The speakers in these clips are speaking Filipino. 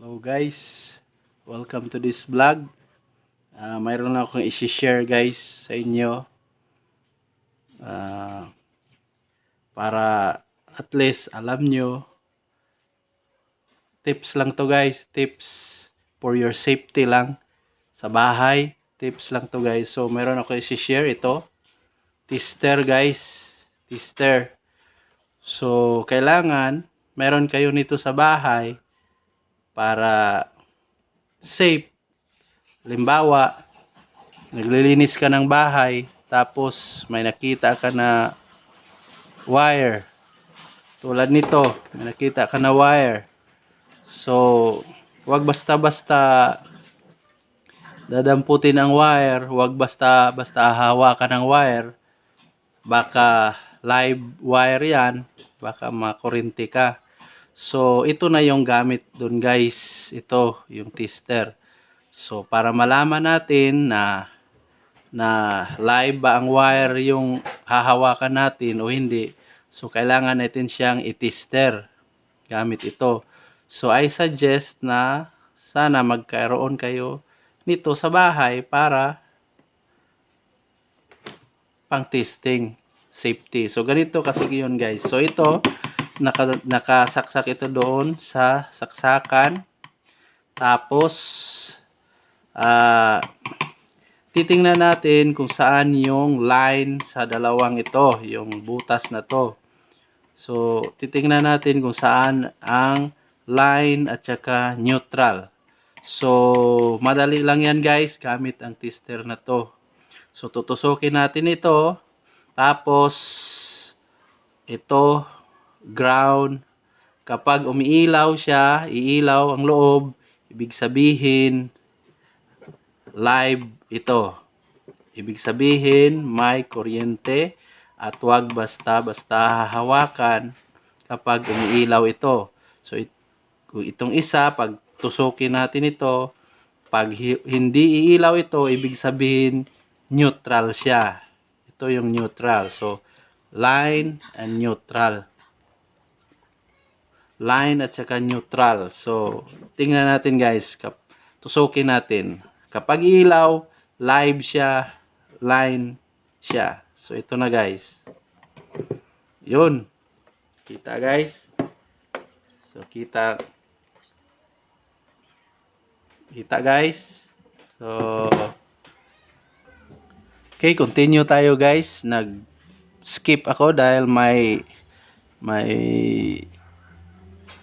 Hello guys, welcome to this vlog. Ah, mayroon lang akong i-share guys sa inyo. Ah, para at least alam nyo. Tips lang to guys, tips for your safety lang sa bahay. Tips lang to guys. So mayroon ako i-share ito. Tester guys, tester. So kailangan meron kayo nito sa bahay para safe. Limbawa, naglilinis ka ng bahay, tapos may nakita ka na wire. Tulad nito, may nakita ka na wire. So, wag basta-basta dadamputin ang wire, wag basta-basta hahawakan ng wire. Baka live wire yan, baka makurinti ka. So, ito na yung gamit dun guys. Ito, yung tester. So, para malaman natin na na live ba ang wire yung hahawakan natin o hindi. So, kailangan natin siyang i-tester gamit ito. So, I suggest na sana magkaroon kayo nito sa bahay para pang testing safety. So, ganito kasi yun guys. So, ito, naka, nakasaksak ito doon sa saksakan. Tapos, ah, titingnan natin kung saan yung line sa dalawang ito, yung butas na to. So, titingnan natin kung saan ang line at saka neutral. So, madali lang yan guys, gamit ang tester na to. So, tutusukin natin ito. Tapos, ito, ground. Kapag umiilaw siya, iilaw ang loob, ibig sabihin, live ito. Ibig sabihin, may kuryente at huwag basta-basta hahawakan kapag umiilaw ito. So, it, itong isa, pag tusukin natin ito, pag hi- hindi iilaw ito, ibig sabihin, neutral siya. Ito yung neutral. So, line and neutral line at saka neutral. So, tingnan natin guys. Kap tusukin natin. Kapag ilaw, live siya, line siya. So, ito na guys. Yun. Kita guys. So, kita. Kita guys. So, okay, continue tayo guys. Nag-skip ako dahil may may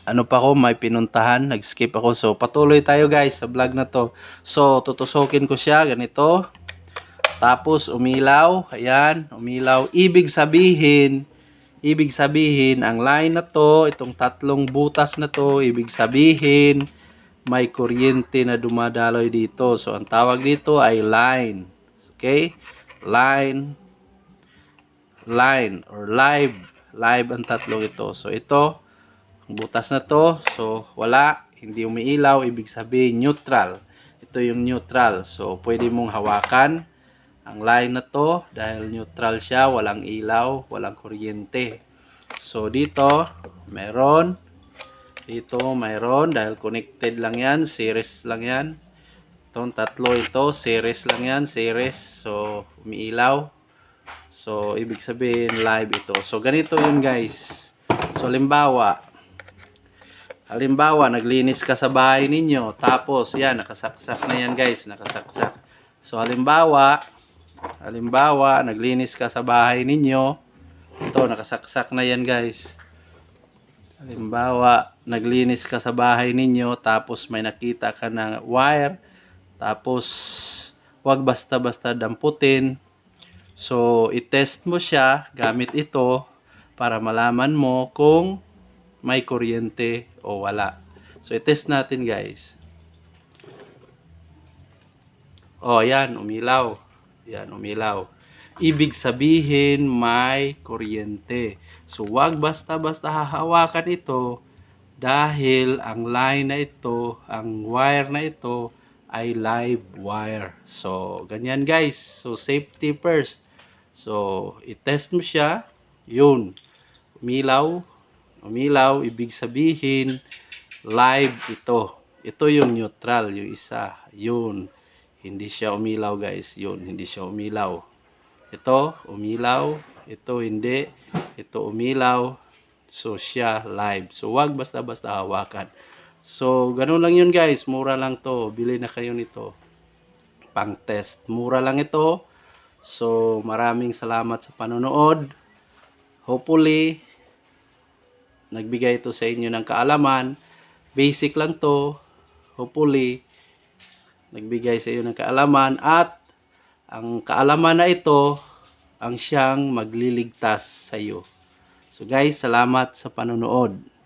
ano pa ako, may pinuntahan, nag-skip ako. So, patuloy tayo guys sa vlog na to. So, tutusukin ko siya, ganito. Tapos, umilaw. Ayan, umilaw. Ibig sabihin, ibig sabihin, ang line na to, itong tatlong butas na to, ibig sabihin, may kuryente na dumadaloy dito. So, ang tawag dito ay line. Okay? Line, line, or live. Live ang tatlong ito. So, ito, butas na to, so wala, hindi umiilaw, ibig sabihin neutral. Ito yung neutral. So pwede mong hawakan ang line na to dahil neutral siya, walang ilaw, walang kuryente. So dito, meron. Dito, mayroon dahil connected lang yan, series lang yan. Itong tatlo ito, series lang yan, series. So umiilaw. So ibig sabihin live ito. So ganito yun guys. So limbawa, Halimbawa, naglinis ka sa bahay ninyo, tapos yan, nakasaksak na yan guys, nakasaksak. So halimbawa, halimbawa, naglinis ka sa bahay ninyo, ito, nakasaksak na yan guys. Halimbawa, naglinis ka sa bahay ninyo, tapos may nakita ka ng wire, tapos wag basta-basta damputin. So, i-test mo siya gamit ito para malaman mo kung may kuryente o wala. So, i-test natin guys. O, yan, umilaw. Yan, umilaw. Ibig sabihin, may kuryente. So, wag basta-basta hahawakan ito dahil ang line na ito, ang wire na ito, ay live wire. So, ganyan guys. So, safety first. So, i-test mo siya. Yun. Umilaw umilaw, ibig sabihin live ito. Ito yung neutral, yung isa. Yun. Hindi siya umilaw guys. Yun, hindi siya umilaw. Ito, umilaw. Ito, hindi. Ito, umilaw. So, siya live. So, wag basta-basta hawakan. So, ganun lang yun guys. Mura lang to. Bili na kayo nito. Pang test. Mura lang ito. So, maraming salamat sa panonood. Hopefully, nagbigay ito sa inyo ng kaalaman. Basic lang to. Hopefully, nagbigay sa iyo ng kaalaman at ang kaalaman na ito ang siyang magliligtas sa iyo. So guys, salamat sa panonood.